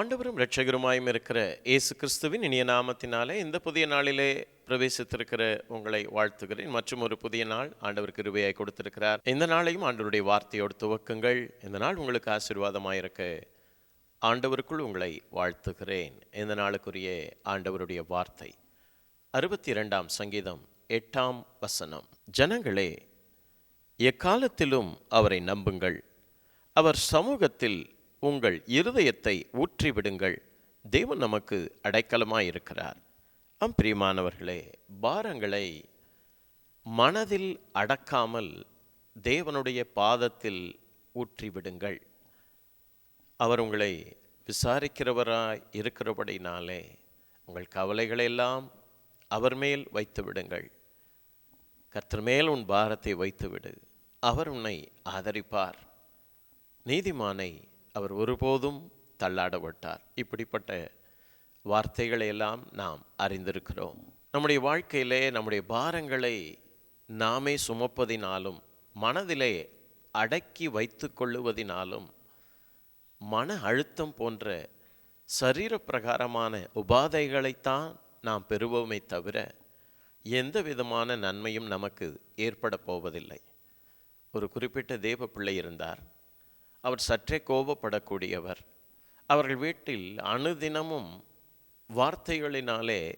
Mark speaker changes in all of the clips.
Speaker 1: இரட்சகருமாயும் இருக்கிற இயேசு கிறிஸ்துவின் இனிய நாமத்தினாலே இந்த புதிய நாளிலே பிரவேசித்திருக்கிற உங்களை வாழ்த்துகிறேன். மற்றும் ஒரு புதிய நாள் ஆண்டவருக்கு கிருபையாய் கொடுத்திருக்கிறார். இந்த நாளையும் ஆண்டவருடைய வார்த்தையோடு துவக்குங்கள். இந்த நாள் உங்களுக்கு ஆசீர்வாதமாயிருக்க ஆண்டவருக்குள் உங்களை வாழ்த்துகிறேன். இந்த நாளுக்குரிய ஆண்டவருடைய வார்த்தை. அறுபத்தி இரண்டாம் சங்கீதம் எட்டாம் வசனம். ஜனங்களே எக்காலத்திலும் அவரை நம்புங்கள். அவர் சமூகத்தில் உங்கள் இருதயத்தை ஊற்றிவிடுங்கள். தேவன் நமக்கு அடைக்கலமாயிருக்கிறார். அம் பிரியமானவர்களே பாரங்களை மனதில் அடக்காமல் தேவனுடைய பாதத்தில் ஊற்றிவிடுங்கள். அவர் உங்களை விசாரிக்கிறவராய் இருக்கிறபடினாலே உங்கள் கவலைகளை எல்லாம் அவர் மேல் வைத்து விடுங்கள் கர்த்தர் மேல் உன் பாரத்தை வைத்துவிடு. அவர் உன்னை ஆதரிப்பார். நீதிமானை அவர் ஒருபோதும் தள்ளாடப்பட்டார். இப்படிப்பட்ட வார்த்தைகளை எல்லாம் நாம் அறிந்திருக்கிறோம். நம்முடைய வாழ்க்கையிலே நம்முடைய பாரங்களை நாமே சுமப்பதினாலும் மனதிலே அடக்கி வைத்து கொள்ளுவதினாலும் மன அழுத்தம் போன்ற சரீர பிரகாரமான உபாதைகளைத்தான் நாம் பெறுவோமே தவிர எந்த விதமான நன்மையும் நமக்கு ஏற்பட போவதில்லை. ஒரு குறிப்பிட்ட தேவ பிள்ளை இருந்தார். அவர் சற்றே கோபப்படக்கூடியவர். அவர்கள் வீட்டில் அனுதினமும் வார்த்தைகளினாலே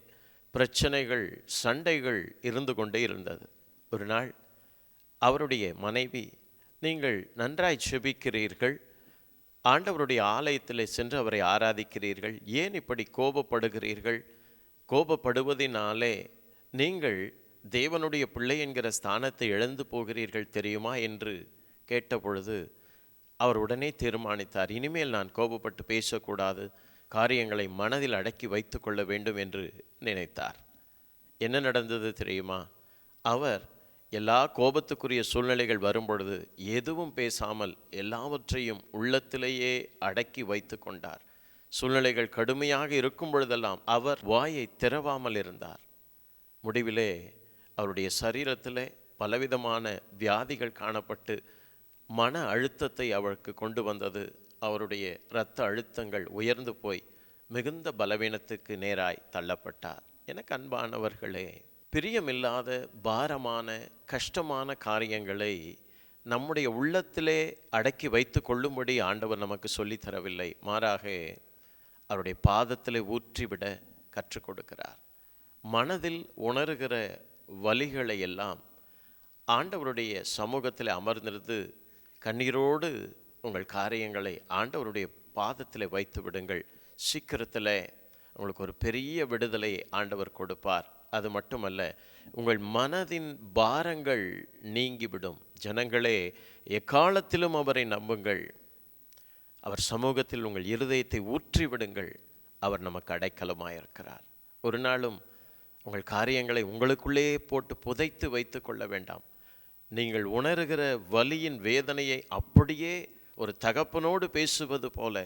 Speaker 1: பிரச்சனைகள் சண்டைகள் இருந்து கொண்டே இருந்தது. ஒரு நாள் அவருடைய மனைவி நீங்கள் நன்றாய் செபிக்கிறீர்கள். ஆண்டவருடைய ஆலயத்தில் சென்று அவரை ஆராதிக்கிறீர்கள். ஏன் இப்படி கோபப்படுகிறீர்கள்? கோபப்படுவதினாலே நீங்கள் தேவனுடைய பிள்ளை என்கிற ஸ்தானத்தை இழந்து போகிறீர்கள் தெரியுமா? என்று கேட்டபொழுது அவர் உடனே தீர்மானித்தார். இனிமேல் நான் கோபப்பட்டு பேசக்கூடாது காரியங்களை மனதில் அடக்கி வைத்து கொள்ள வேண்டும் என்று நினைத்தார். என்ன நடந்தது தெரியுமா? அவர் எல்லா கோபத்துக்குரிய சூழ்நிலைகள் வரும்பொழுது எதுவும் பேசாமல் எல்லாவற்றையும் உள்ளத்திலேயே அடக்கி வைத்து கொண்டார். சூழ்நிலைகள் கடுமையாக இருக்கும் பொழுதெல்லாம் அவர் வாயை திறவாமல் இருந்தார். முடிவிலே அவருடைய சரீரத்தில் பலவிதமான வியாதிகள் காணப்பட்டு மன அழுத்தத்தை அவளுக்கு கொண்டு வந்தது. அவருடைய இரத்த அழுத்தங்கள் உயர்ந்து போய் மிகுந்த பலவீனத்துக்கு நேராய் தள்ளப்பட்டார். எனக்கு அன்பானவர்களே பிரியமில்லாத பாரமான கஷ்டமான காரியங்களை நம்முடைய உள்ளத்திலே அடக்கி வைத்து கொள்ளும்படி ஆண்டவர் நமக்கு சொல்லித் தரவில்லை. மாறாக அவருடைய பாதத்தில் ஊற்றிவிட கற்றுக் கொடுக்கிறார். மனதில் உணர்கிற வழிகளை எல்லாம் ஆண்டவருடைய சமூகத்தில் அமர்ந்திருந்து கண்ணீரோடு உங்கள் காரியங்களை ஆண்டவருடைய பாதத்தில் வைத்து விடுங்கள். சீக்கிரத்தில் உங்களுக்கு ஒரு பெரிய விடுதலை ஆண்டவர் கொடுப்பார். அது மட்டுமல்ல உங்கள் மனதின் பாரங்கள் நீங்கிவிடும். ஜனங்களே எக்காலத்திலும் அவரை நம்புங்கள். அவர் சமூகத்தில் உங்கள் இருதயத்தை ஊற்றி விடுங்கள். அவர் நமக்கு அடைக்கலமாயிருக்கிறார். ஒரு நாளும் உங்கள் காரியங்களை உங்களுக்குள்ளே போட்டு புதைத்து வைத்து கொள்ள வேண்டாம். நீங்கள் உணர்கிற வலியின் வேதனையை அப்படியே ஒரு தகப்பனோடு பேசுவது போல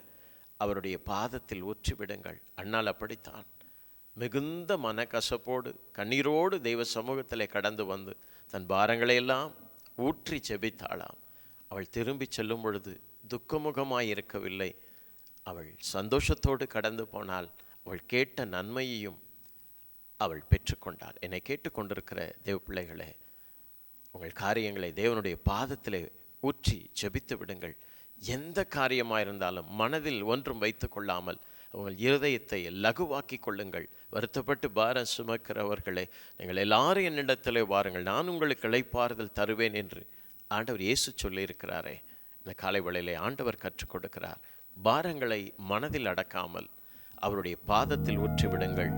Speaker 1: அவருடைய பாதத்தில் ஊற்றிவிடுங்கள். அண்ணால் அப்படித்தான். மிகுந்த மனக்கசப்போடு கண்ணீரோடு தெய்வ சமூகத்தில் கடந்து வந்து தன் பாரங்களையெல்லாம் ஊற்றி செபித்தாளாம். அவள் திரும்பி செல்லும் பொழுது துக்கமுகமாய் இருக்கவில்லை அவள் சந்தோஷத்தோடு கடந்து போனால் அவள் கேட்ட நன்மையையும் அவள் பெற்றுக்கொண்டாள். என்னை கேட்டுக்கொண்டிருக்கிற தேவ பிள்ளைகளே உங்கள் காரியங்களை தேவனுடைய பாதத்தில் ஊற்றி ஜெபித்து விடுங்கள். எந்த காரியமாக இருந்தாலும் மனதில் ஒன்றும் வைத்து கொள்ளாமல் உங்கள் இருதயத்தை லகுவாக்கி கொள்ளுங்கள். வருத்தப்பட்டு பாரம் சுமக்கிறவர்களே நீங்கள் எல்லாரும் என்னிடத்திலே வாருங்கள். நான் உங்களுக்கு இழைப்பாறுதல் தருவேன் என்று ஆண்டவர் இயேசு சொல்லியிருக்கிறாரே. இந்த காலை வேளையிலே ஆண்டவர் கற்றுக் கொடுக்கிறார். பாரங்களை மனதில் அடக்காமல் அவருடைய பாதத்தில் ஊற்றி விடுங்கள்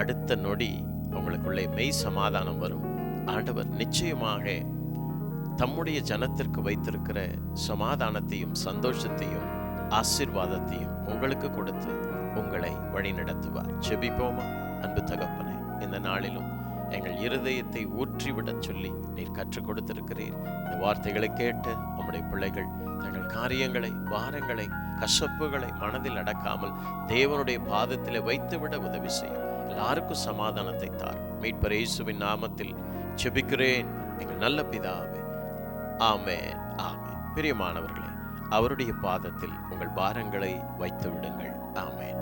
Speaker 1: அடுத்த நொடி உங்களுக்குள்ளே மெய் சமாதானம் வரும். ஆண்டவர் நிச்சயமாக தம்முடைய ஜனத்திற்கு வைத்திருக்கிற சமாதானத்தையும் சந்தோஷத்தையும் ஆசிர்வாதத்தையும் உங்களுக்கு கொடுத்து உங்களை வழிநடத்துவார். செபிப்போமா அன்பு தகப்பனே இந்த நாளிலும் எங்கள் இருதயத்தை ஊற்றிவிடச் சொல்லி நீர் கற்றுக் கொடுத்திருக்கிறீர். இந்த வார்த்தைகளை கேட்டு நம்முடைய பிள்ளைகள் தங்கள் காரியங்களை பாரங்களை கசப்புகளை மனதில் அடக்காமல் தேவனுடைய பாதத்தில் வைத்துவிட உதவி செய்யும். எல்லாருக்கும் சமாதானத்தை தார். மீட்பர் இயேசுவின் நாமத்தில் செபிக்கிறேன் எங்கள் நல்ல பிதாவே. ஆமே ஆமே பிரியமானவர்களே அவருடைய பாதத்தில் உங்கள் பாரங்களை வைத்து விடுங்கள் ஆமேன்.